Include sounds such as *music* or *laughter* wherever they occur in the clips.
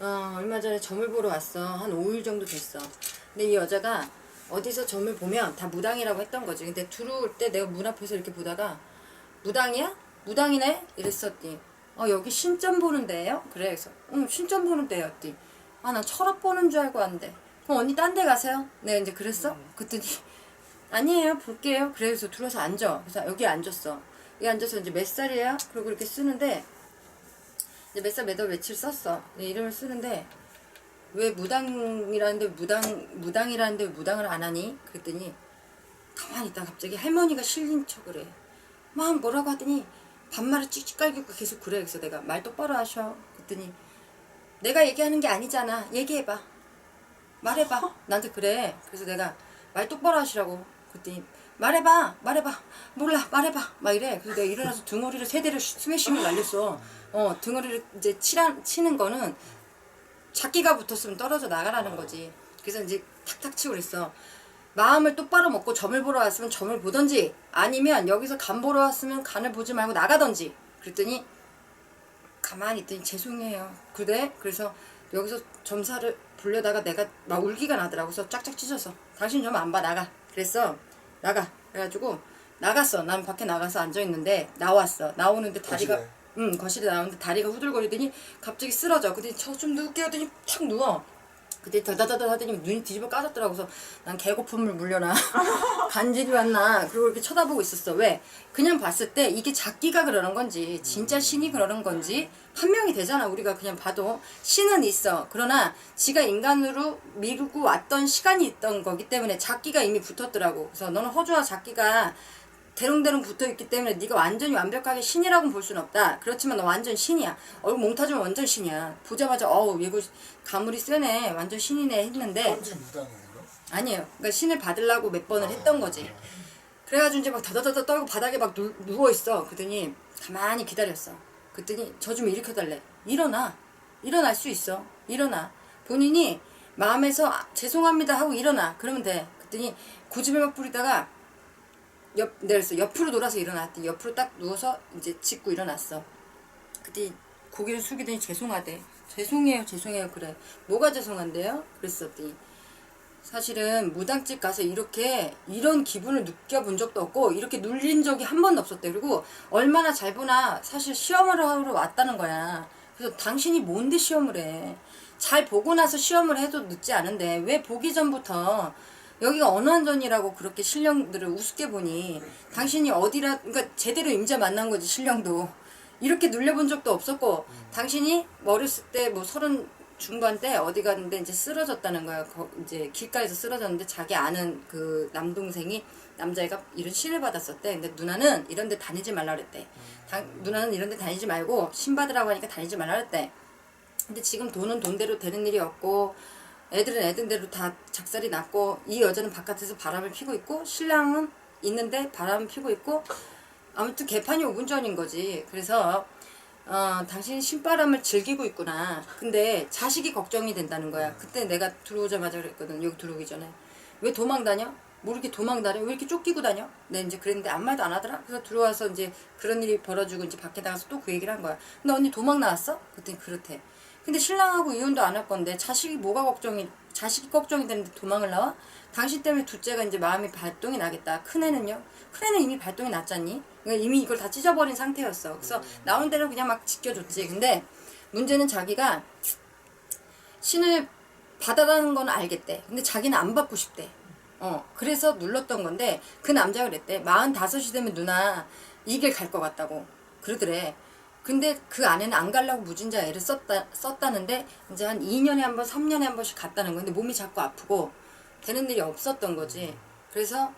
어, 얼마 전에 점을 보러 왔어. 한 5일 정도 됐어. 근데 이 여자가 어디서 점을 보면 다 무당이라고 했던 거지. 근데 들어올 때 내가 문 앞에서 이렇게 보다가 무당이야? 무당이네? 이랬었지. 어, 여기 신점 보는 데예요? 그래. 그래서 응, 신점 보는 데였지. 아, 난 철학 보는 줄 알고 왔는데. 그럼 언니 딴 데 가세요? 내가 이제 그랬어? 그랬더니 *laughs* 아니에요. 볼게요. 그래서 들어서 앉아. 그래서 여기 앉았어. 여기 앉아서 이제 몇 살이에요? 그리고 이렇게 쓰는데 이제 몇 살 몇 월 며칠 썼어. 내 이름을 쓰는데 왜 무당이라는데 무당 무당이라는데 왜 무당을 안 하니? 그랬더니 가만히 있다 갑자기 할머니가 실린 척을 해. 막 뭐라고 하더니 반말을 찍찍 깔고 계속 그래. 그래서 내가 말 똑바로 하셔. 그랬더니 내가 얘기하는 게 아니잖아. 얘기해봐. 말해봐. 나한테 그래. 그래서 내가 말 똑바로 하시라고. 그랬더니 말해봐. 말해봐. 몰라. 말해봐. 막 이래. 그래서 내가 일어나서 등허리를 세 대를 스매싱을 날렸어. 어, 등허리를 이제 치라, 치는 거는 작기가 붙었으면 떨어져 나가라는 거지. 그래서 이제 탁탁 치고 그랬어. 마음을 똑바로 먹고 점을 보러 왔으면 점을 보던지 아니면 여기서 간 보러 왔으면 간을 보지 말고 나가던지 그랬더니 가만히 있더니 죄송해요. 그래? 그래서 여기서 점사를 보려다가 내가 막 울기가 나더라고. 그래서 쫙쫙 찢어서 당신 점안봐 나가. 그랬어. 나가. 그래가지고 나갔어. 난 밖에 나가서 앉아 있는데 나왔어. 나오는데 다리가 거실에? 응 거실에 나오는데 다리가 후들거리더니 갑자기 쓰러져. 근데 저좀 눕게 하더니 탁 누워. 그때 더다다다 하더니 눈이 뒤집어 까졌더라고. 그래서 난 개고픔을 물려나. *laughs* 간질이 왔나. 그리고 이렇게 쳐다보고 있었어. 왜? 그냥 봤을 때 이게 작기가 그러는 건지, 진짜 신이 그러는 건지, 판명이 되잖아. 우리가 그냥 봐도. 신은 있어. 그러나 지가 인간으로 미루고 왔던 시간이 있던 거기 때문에 작기가 이미 붙었더라고. 그래서 너는 허주와 작기가 대롱대롱 붙어 있기 때문에 네가 완전히 완벽하게 신이라고 볼 수는 없다. 그렇지만 너 완전 신이야. 얼굴 몽타주면 완전 신이야. 보자마자 어우 얘고 가물이 세네. 완전 신이네 했는데 무당이에요? 아니에요. 그러니까 신을 받으려고 몇 번을 했던 거지. 그래가지고 이제 막 더더더 떨고 바닥에 막 누, 누워있어. 그랬더니 가만히 기다렸어. 그랬더니 저 좀 일으켜달래. 일어나. 일어날 수 있어. 일어나. 본인이 마음에서 아, 죄송합니다 하고 일어나. 그러면 돼. 그랬더니 고집을 막 부리다가 옆, 내렸어. 옆으로 돌아서 일어났더니 옆으로 딱 누워서 이제 짚고 일어났어. 그때 고개를 숙이더니 죄송하대. 죄송해요, 죄송해요. 그래. 뭐가 죄송한데요? 그랬었더니 사실은 무당집 가서 이렇게 이런 기분을 느껴본 적도 없고 이렇게 눌린 적이 한 번도 없었대. 그리고 얼마나 잘 보나 사실 시험을 하러 왔다는 거야. 그래서 당신이 뭔데 시험을 해? 잘 보고 나서 시험을 해도 늦지 않은데 왜 보기 전부터 여기가 언완전이라고 그렇게 신령들을 우습게 보니 당신이 어디라 그러니까 제대로 임자 만난 거지 신령도 이렇게 눌려본 적도 없었고 당신이 어렸을 때 뭐 서른 중반 때 어디 갔는데 이제 쓰러졌다는 거야. 거, 이제 길가에서 쓰러졌는데 자기 아는 그 남동생이 남자애가 이런 신을 받았었대. 근데 누나는 이런 데 다니지 말라 그랬대. 당, 누나는 이런 데 다니지 말고 신 받으라고 하니까 다니지 말라 그랬대. 근데 지금 돈은 돈대로 되는 일이 없고 애들은 애들대로 다 작살이 났고 이 여자는 바깥에서 바람을 피고 있고 신랑은 있는데 바람을 피고 있고 아무튼 개판이 5분 전인 거지. 그래서 어, 당신 신바람을 즐기고 있구나. 근데 자식이 걱정이 된다는 거야. 그때 내가 들어오자마자 그랬거든. 여기 들어오기 전에. 왜 도망 다녀? 뭐 이렇게 도망 다녀? 왜 이렇게 쫓기고 다녀? 내 이제 그랬는데 아무 말도 안 하더라. 그래서 들어와서 이제 그런 일이 벌어지고 이제 밖에 나가서 또 그 얘기를 한 거야. 근데 언니 도망 나왔어? 그랬더니 그렇대. 근데 신랑하고 이혼도 안 할 건데 자식이 뭐가 걱정이 자식이 걱정이 되는데 도망을 나와? 당신 때문에 둘째가 이제 마음이 발동이 나겠다. 큰애는요? 큰애는 이미 발동이 났잖니? 그러니까 이미 이걸 다 찢어버린 상태였어. 그래서 나온 대로 그냥 막 지켜줬지. 근데 문제는 자기가 신을 받아라는 건 알겠대. 근데 자기는 안 받고 싶대. 어, 그래서 눌렀던 건데 그 남자가 그랬대. 45이 되면 누나 이 길 갈 것 같다고. 그러더래. 근데 그 안에는 안 가려고 무진자 애를 썼다, 썼다는데 이제 한 2년에 한 번, 3년에 한 번씩 갔다는 건데 몸이 자꾸 아프고 되는 일이 없었던 거지. 그래서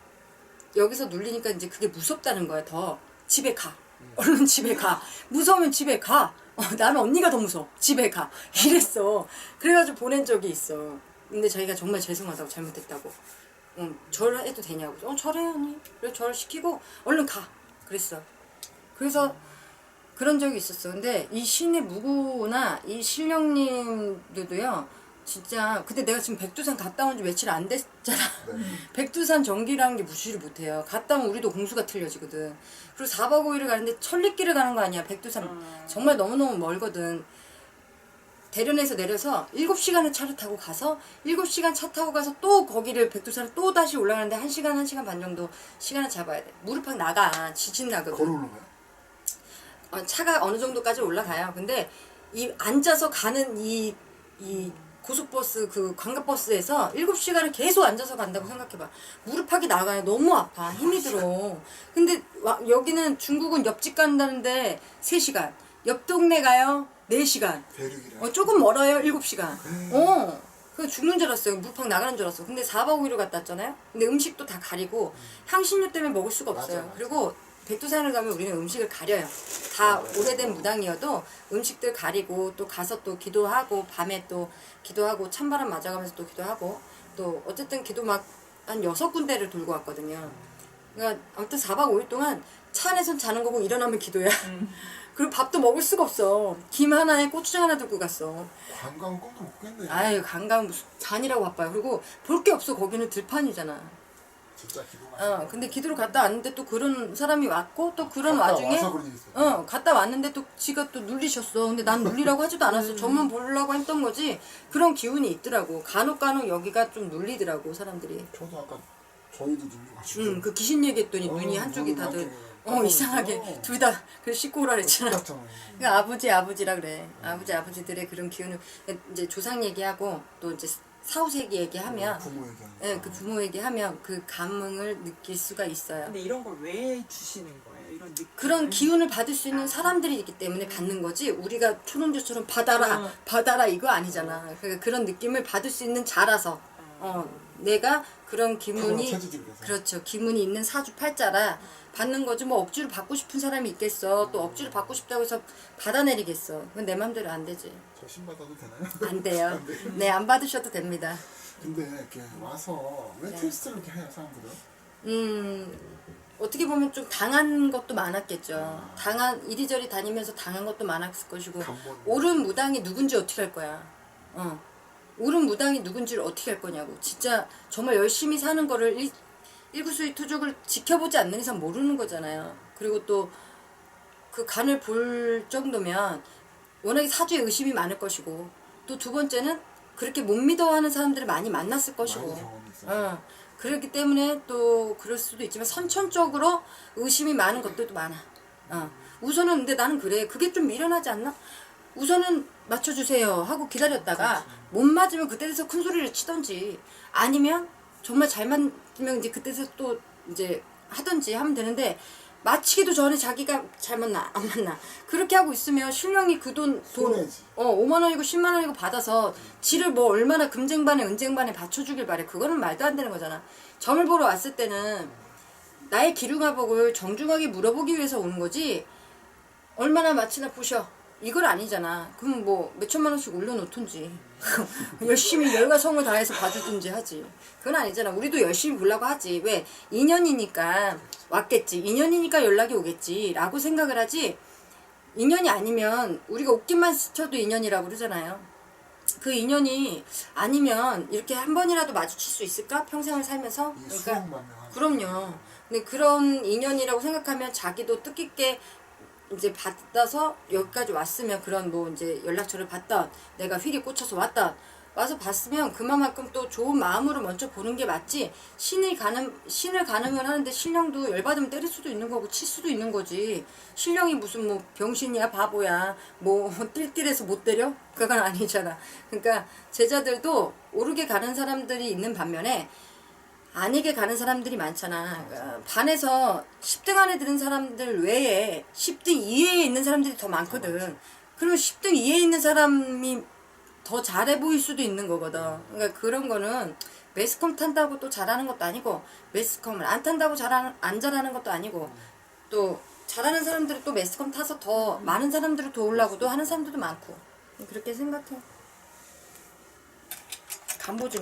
여기서 눌리니까 이제 그게 무섭다는 거야, 더. 집에 가. 얼른 집에 가. 무서우면 집에 가. 어, 나는 언니가 더 무서워. 집에 가. 이랬어. 그래가지고 보낸 적이 있어. 근데 자기가 정말 죄송하다고 잘못했다고. 응, 절 해도 되냐고. 어, 절해, 언니. 그래, 절 시키고 얼른 가. 그랬어. 그래서 그런 적이 있었어. 근데 이 신의 무구나 이 신령님들도요. 진짜 근데 내가 지금 백두산 갔다 온 지 며칠 안 됐잖아. *laughs* 백두산 전기라는 게 무시를 못 해요. 갔다 오면 우리도 공수가 틀려지거든. 그리고 4박 5일을 가는데 천리길을 가는 거 아니야. 백두산 정말 너무너무 멀거든. 대련에서 내려서 7시간을 차를 타고 가서 7시간 차 타고 가서 또 거기를 백두산을 또 다시 올라가는데 1시간 1시간 반 정도 시간을 잡아야 돼. 무릎팍 나가. 지진 나거든. 걸어 올라가요? 어, 차가 어느 정도까지 올라가요. 근데 이 앉아서 가는 이, 이 고속버스 그 관광버스에서 7시간을 계속 앉아서 간다고 생각해봐. 무릎팍이 나가요. 너무 아파. 힘이 들어. 근데 와- 여기는 중국은 옆집 간다는데 3시간. 옆 동네 가요. 4시간. 대륙이라. 어, 조금 멀어요. 7시간. 어. 그 죽는 줄 알았어요. 무릎팍 나가는 줄 알았어. 근데 4박 5일을 갔다 왔잖아요. 근데 음식도 다 가리고 향신료 때문에 먹을 수가 없어요. 맞아, 맞아. 그리고 백두산을 가면 우리는 음식을 가려요. 다 오래된 무당이어도 음식들 가리고 또 가서 또 기도하고 밤에 또 기도하고 찬바람 맞아가면서 또 기도하고 또 어쨌든 기도 막 한 여섯 군데를 돌고 왔거든요. 그러니까 아무튼 4박 5일 동안 차 안에선 자는 거고 일어나면 기도야. *laughs* 그리고 밥도 먹을 수가 없어. 김 하나에 고추장 하나 들고 갔어. 관광 꿈도 못 깼네. 아유 관광 무슨 잔이라고 바빠요. 그리고 볼 게 없어. 거기는 들판이잖아. 기도가. 어 근데 기도를 갔다 왔는데 또 그런 사람이 왔고 또 그런 갔다 와중에 와서 그런 일 있어요. 어 갔다 왔는데 또 지가 또 눌리셨어. 근데 난 눌리라고 하지도 않았어. 저만 보려고 했던 거지. 그런 기운이 있더라고. 간혹 간혹 여기가 좀 눌리더라고 사람들이. 저도 아까 저희도 눌려가지고. 음, 그 귀신 얘기했더니 어, 눈이 한쪽이 다들 어. 이상하게 둘 다 그래 씻고 오라 그랬잖아. 똑같잖아요. 그러니까 아버지 아버지라 그래. 아버지 아버지들의 그런 기운을 이제 조상 얘기하고 또 이제 사후세기 얘기하면 부모 얘기하는. 예, 그 부모 얘기하면 그 감흥을 느낄 수가 있어요. 근데 이런 걸 왜 주시는 거예요? 이런 느낌. 그런 기운을 받을 수 있는 사람들이기 때문에 받는 거지 우리가 초롱주처럼 받아라 어. 받아라 이거 아니잖아 그러니까 그런 느낌을 받을 수 있는 자라서 어 내가 그런 기문이. 그렇죠 기문이 있는 사주 팔자라 받는 거지 뭐 억지로 받고 싶은 사람이 있겠어 또 억지로 받고 싶다고 해서 받아내리겠어 그건 내 맘대로 안 되지 저 신받아도 되나요? *laughs* 안 돼요 네 안 받으셔도 됩니다 근데 이렇게 와서 왜 네. 테스트를 이렇게 해요 사람들은? 음 어떻게 보면 좀 당한 것도 많았겠죠. 당한 이리저리 다니면서 당한 것도 많았을 것이고 간본. 옳은 무당이 누군지 어떻게 할 거야. 어. 옳은 무당이 누군지를 어떻게 할 거냐고. 진짜 정말 열심히 사는 거를 일, 일구수의 투족을 지켜보지 않는 이상 모르는 거잖아요. 그리고 또 그 간을 볼 정도면 워낙에 사주에 의심이 많을 것이고 또 두 번째는 그렇게 못 믿어하는 사람들을 많이 만났을 것이고. 어, 그렇기 때문에 또 그럴 수도 있지만 선천적으로 의심이 많은 것들도 많아. 어. 우선은 근데 나는 그래. 그게 좀 미련하지 않나? 우선은 맞춰주세요 하고 기다렸다가 못 맞으면 그때에서 큰 소리를 치던지 아니면 정말 잘 맞으면 이제 그때서 또 이제 하던지 하면 되는데 맞히기도 전에 자기가 잘 맞나 안 맞나. 그렇게 하고 있으면 실명이 그 돈 돈 손해지. 어 5만 원이고 10만 원이고 받아서 지를 뭐 얼마나 금쟁반에 은쟁반에 받쳐주길 바래. 그거는 말도 안 되는 거잖아. 점을 보러 왔을 때는 나의 기류가복을 정중하게 물어보기 위해서 오는 거지 얼마나 마치나 보셔 이걸 아니잖아. 그럼 뭐 몇천만 원씩 올려놓든지. *laughs* 열심히 열과 성을 다해서 봐주든지 하지. 그건 아니잖아. 우리도 열심히 보려고 하지. 왜? 인연이니까 왔겠지. 인연이니까 연락이 오겠지. 라고 생각을 하지. 인연이 아니면 우리가 웃기만 스쳐도 인연이라고 그러잖아요. 그 인연이 아니면 이렇게 한 번이라도 마주칠 수 있을까? 평생을 살면서? 이 그러니까 그럼요. 근데 그런 인연이라고 생각하면 자기도 뜻깊게 이제 받아서 여기까지 왔으면 그런 뭐 이제 연락처를 받던 내가 휠이 꽂혀서 왔던 와서 봤으면 그만큼 또 좋은 마음으로 먼저 보는 게 맞지. 신이 가는 신을 가늠을 하는데 신령도 열받으면 때릴 수도 있는 거고 칠 수도 있는 거지. 신령이 무슨 뭐 병신이야 바보야 뭐 *laughs* 띨띨해서 못 때려? 그건 아니잖아. 그러니까 제자들도 오르게 가는 사람들이 있는 반면에 아니게 가는 사람들이 많잖아. 그러니까 반에서 10등 안에 드는 사람들 외에 10등 이외에 있는 사람들이 더 많거든. 그리고 10등 이외에 있는 사람이 더 잘해 보일 수도 있는 거거든. 그러니까 그런 거는 매스컴 탄다고 또 잘하는 것도 아니고 매스컴을 안 탄다고 잘하는 안 잘하는 것도 아니고 또 잘하는 사람들이 또 매스컴 타서 더 많은 사람들을 도우려고도 하는 사람들도 많고 그렇게 생각해. 간보지